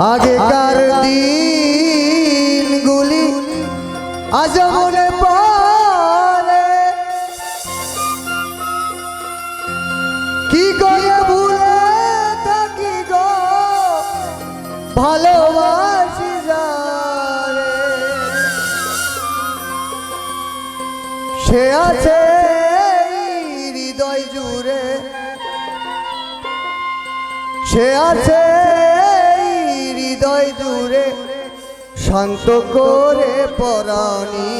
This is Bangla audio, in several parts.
আগেকার দিনগুলি আজ মনে পড়ে। কি করে ভুলে থাকি গো? ভালোবাসি যারে। সে আছে হৃদয় জুড়ে। সে আছে শান্ত করে পরাণী,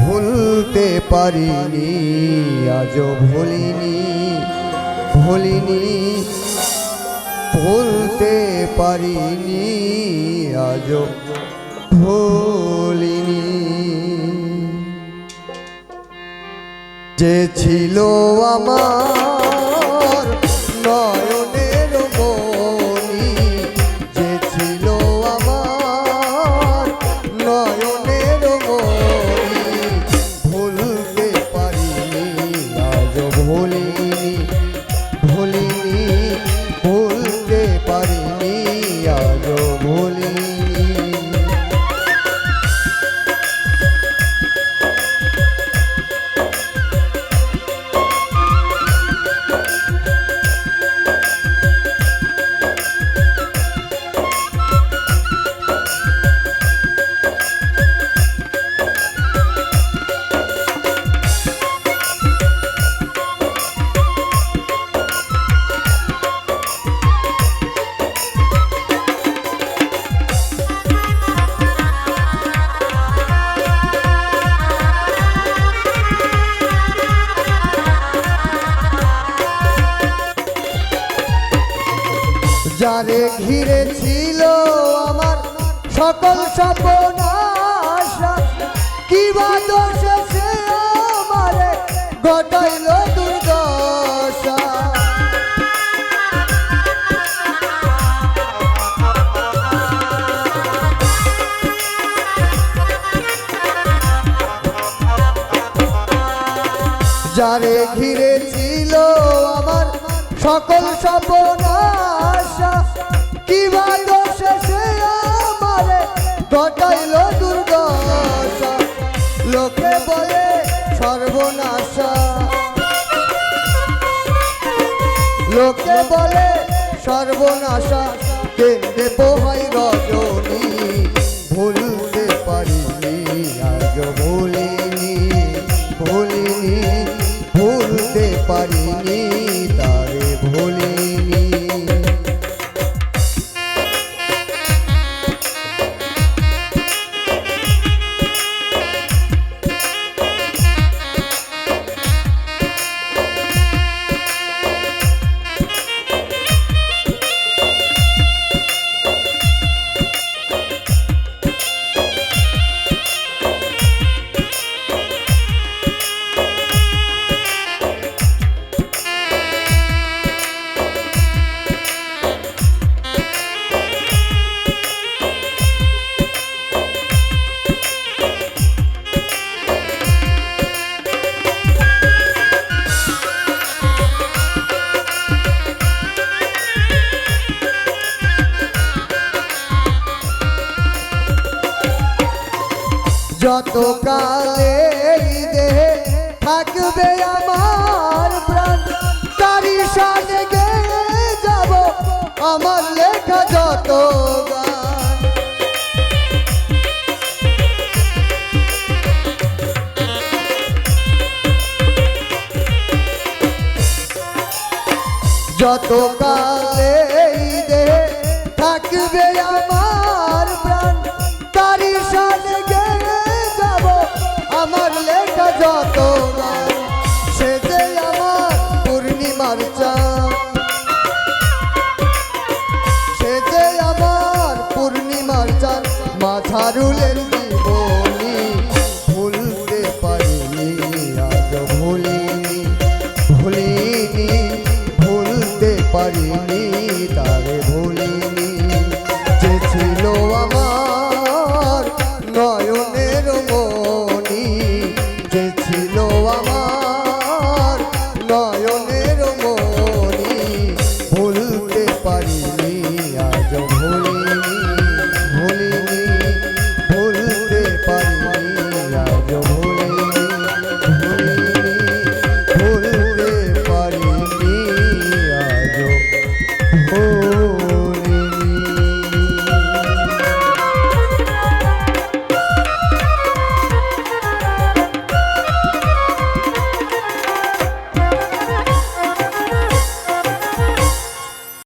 ভুলতে পারিনি, আজও ভুলিনি ভুলিনি, ভুলতে পারিনি, আজও ভুলিনি। যে ছিল আমার ভুলিনি যারে ঘিরে ছিল আমার সকল স্বপ্ন কি বা যারে ঘিরে ছিল আমার সকল স্বপ্ন আশা, কি বা দোষে সে আমারে ঘটাইল লোকে বলে সর্বনাশা। লোকে বলে সর্বনাশা, কেন্দ্রে পোহাই রজনী ভুলতে যত কালে দেহে থাকবে আমার প্রাণ তারি সাথে গেয়ে যাব আমার লেখা যত গান। যত কালে দেহে থাকবে আমার